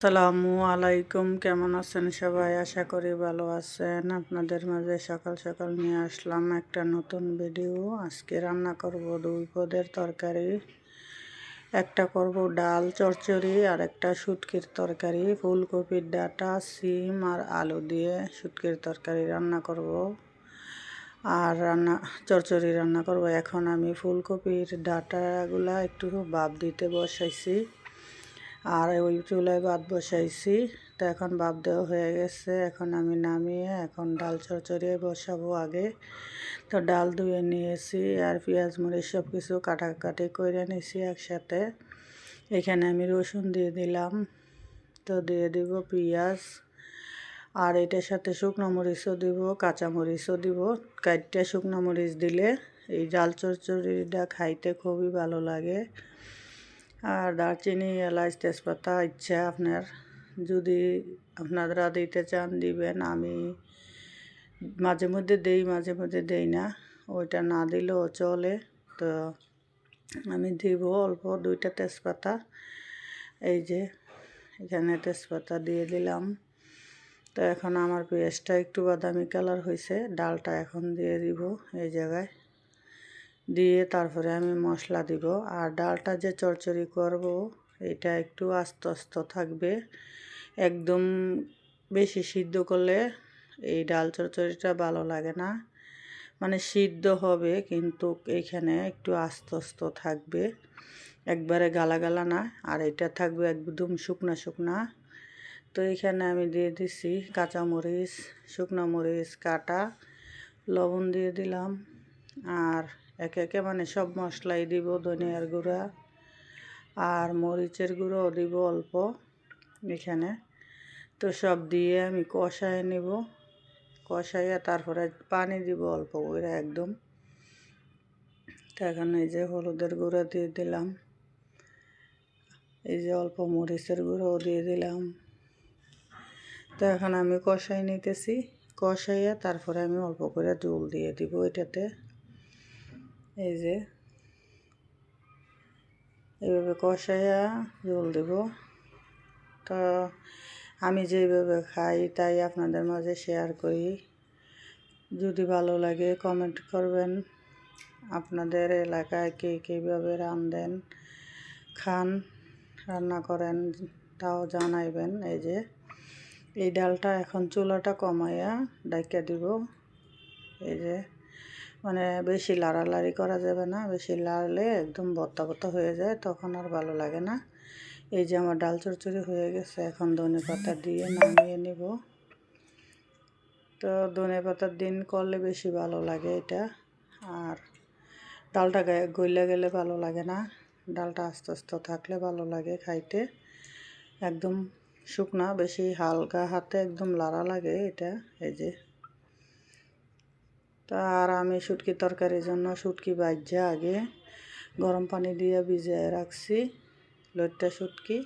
আসসালামু আলাইকুম, কেমন আছেন সবাই? আশা করি ভালো আছেন। আপনাদের মাঝে সকাল সকাল নিয়ে আসলাম একটা নতুন ভিডিও আজকে রান্না করব দুই পদের তরকারি। একটা করব ডাল চচ্চড়ি আর একটা শুটকির তরকারি। ফুলকপির ডাটা, সিম আর আলু দিয়ে শুটকির তরকারি রান্না করব। আর রান্না চচ্চড়ি রান্না করব। এখন আমি ফুলকপির ডাটাগুলা একটু ভাপ দিতে বসাইছি। আর ওই চুলায় ভাত বসাইছি। তো এখন ভাত দেওয়া হয়ে গেছে। এখন আমি নামিয়ে এখন ডাল চড়চড়িয়ে বসাবো আগে। তো ডাল ধুয়ে নিয়েছি আর পেঁয়াজ মরিচ সব কিছু কাটাকাটি করে নিয়েছি একসাথে। এখানে আমি রসুন দিয়ে দিলাম। তো দিয়ে দিব পেঁয়াজ। আর এটার সাথে শুকনো মরিচও দিব, কাঁচা মরিচও দিব। কাইটটা শুকনো মরিচ দিলে এই ডাল চচ্চড়িটা খাইতে খুবই ভালো লাগে। আর দারচিনি, এলাচ, তেজপাতা, ইচ্ছা আপনার। যদি আপনারা দিতে চান, দিবেন। আমি মাঝে মধ্যে দেই, মাঝে মধ্যে দেই না। ওইটা না দিলেও চলে। তো আমি দিব অল্প দুইটা তেজপাতা। এই যে, এখানে তেজপাতা দিয়ে দিলাম। তো এখন আমার পেঁয়াজটা একটু বাদামি কালার হয়েছে ডালটা এখন দিয়ে দিব এই জায়গায়। দিয়ে তারপরে আমি মশলা দিব। আর ডালটা যে চরচড়ি করব, এটা একটু আস্তে আস্তে থাকবে। একদম বেশি সিদ্ধ করলে এই ডাল চরচড়িটা ভালো লাগে না। মানে সিদ্ধ হবে, কিন্তু এইখানে একটু আস্তে আস্তে থাকবে। একবারে গালা গালা না, আর এটা থাকবে একদম শুকনা শুকনা। তো এখানে আমি দিয়ে দিছি কাঁচামরিচ, শুকনো মরিচ, কাটা, লবণ দিয়ে দিলাম। আর একে একে মানে সব মশলাই দিব, ধনিয়ার গুঁড়া আর মরিচের গুঁড়োও দিব অল্প এখানে। তো সব দিয়ে আমি কষায় নিব, কষাইয়া তারপরে পানি দিব অল্প করে একদম। তো এখন এই যে হলুদের গুঁড়ো দিয়ে দিলাম, এই যে অল্প মরিচের গুঁড়োও দিয়ে দিলাম। তো এখন আমি কষাই নিতেছি, কষাইয়া তারপরে আমি অল্প করে জল দিয়ে দিব এটাতে। এই যে এইভাবে কষাইয়া জল দেব। তো আমি যেভাবে খাই, তাই আপনাদের মাঝে শেয়ার করি। যদি ভালো লাগে কমেন্ট করবেন। আপনাদের এলাকায় কে কীভাবে রান্ধেন খান, রান্না করেন, তাও জানাইবেন। এই যে, এই ডালটা এখন চুলাটা কমাইয়া ডাইকা দিব। এই যে মানে বেশি লাড়ালাড়ি করা যাবে না, বেশি লাড়লে একদম বত্তা বত্তা হয়ে যায়, তখন আর ভালো লাগে না। এই যে আমার ডাল চড়চড়ি হয়ে গেছে, এখন ধনে পাতা দিয়ে নামিয়ে নিব। তো ধনে পাতার দিন করলে বেশি ভালো লাগে এটা। আর ডালটা গইলে গেলে ভালো লাগে না, ডালটা আস্তে আস্তে থাকলে ভালো লাগে খাইতে। একদম শুকনা, বেশি হালকা হাতে একদম লাড়া লাগে এটা, এই যে। তা আর আমি শুটকি তরকারির জন্য শুটকি বাজ্যা আগে। গরম পানি দিয়ে ভিজিয়ে রাখছি লইট্টা শুটকি।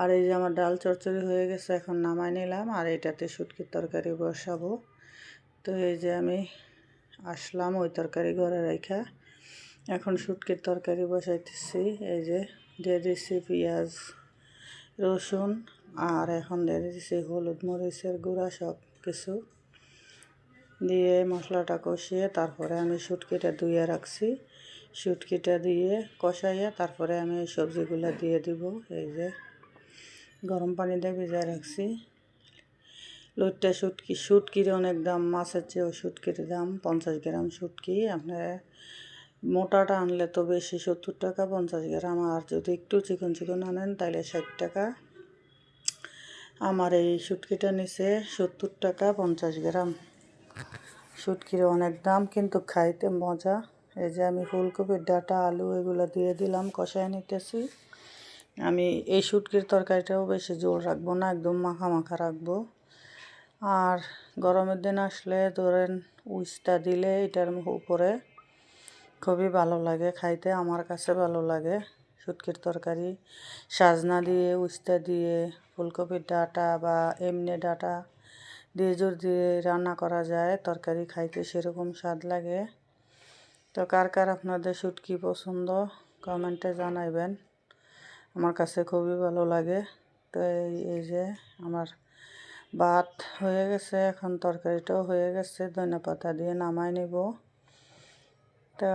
আর এই যে আমার ডাল চরচড়ি হয়ে গেছে, এখন নামাই নিলাম আর এটাতে শুটকির তরকারি বসাবো। তো এই যে আমি আসলাম ওই তরকারি ঘরে রেখা। এখন শুটকির তরকারি বসাইতেছি, এই যে দিয়ে দিচ্ছি পেঁয়াজ, রসুন আর এখন দিয়ে দিচ্ছি হলুদ মরিচের গুঁড়া সব কিছু দিয়ে মশলাটা কষিয়ে তারপরে আমি শুটকিটা ধুয়ে রাখছি। শুটকিটা দিয়ে কষাইয়া তারপরে আমি এই সবজিগুলো দিয়ে দিব। এই যে গরম পানি দিয়ে ভিজায় রাখছি। লইট্টা শুটকি, শুটকির অনেক দাম, মাছের চেয়েও শুটকির দাম, পঞ্চাশ গ্রাম শুটকি। আপনার মোটাটা আনলে তো বেশি, সত্তর টাকা, পঞ্চাশ গ্রাম। আর যদি একটু চিকন চিকন আনেন তাহলে ষাট টাকা। আমার এই শুটকিটা নিচে সত্তর টাকা, পঞ্চাশ গ্রাম। শুটকির অনেক দাম, কিন্তু খাইতে মজা। এই যে আমি ফুলকপির ডাটা, আলু এগুলো দিয়ে দিলাম, কষায় নিতেছি। আমি এই শুটকির তরকারিটাও বেশি জোর রাখব না, একদম মাখা মাখা রাখব। আর গরমের দিন আসলে ধরেন উইচটা দিলে এটার উপরে খুবই ভালো লাগে, খাইতে আমার কাছে ভালো লাগে। শুটকির তরকারি, সাজনা দিয়ে উস্তা দিয়ে, ফুলকপির ডাটা বা এমনি ডাটা দিয়ে জোর দিয়ে রান্না করা যায়, তরকারি খাইতে সেরকম স্বাদ লাগে। তো কার কার আপনাদের শুটকি পছন্দ, কমেন্টে জানাইবেন। আমার কাছে খুবই ভালো লাগে। তো এই যে আমার ভাত হয়ে গেছে, এখন তরকারিটাও হয়ে গেছে, ধনে পাতা দিয়ে নামাই নিব। তা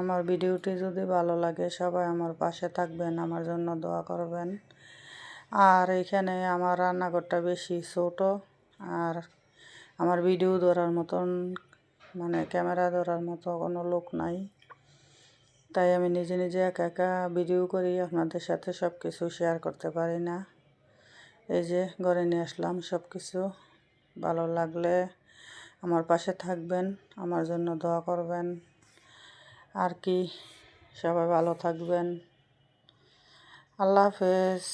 আমার ভিডিওটি যদি ভালো লাগে, সবাই আমার পাশে থাকবেন, আমার জন্য দোয়া করবেন। আর এখানে আমার রান্নাঘরটা বেশি ছোট আর আমার ভিডিও ধরার মতন মানে ক্যামেরা ধরার মতো কোনো লোক নাই। তাই আমি নিজে নিজে একা একা ভিডিও করি, আপনাদের সাথে সব কিছু শেয়ার করতে পারি না। এই যে ঘরে নিয়ে আসলাম সব কিছু ভালো লাগলে আমার পাশে থাকবেন, আমার জন্য দোয়া করবেন। আর কি, সবাই ভালো থাকবেন। আল্লাহ হাফেজ।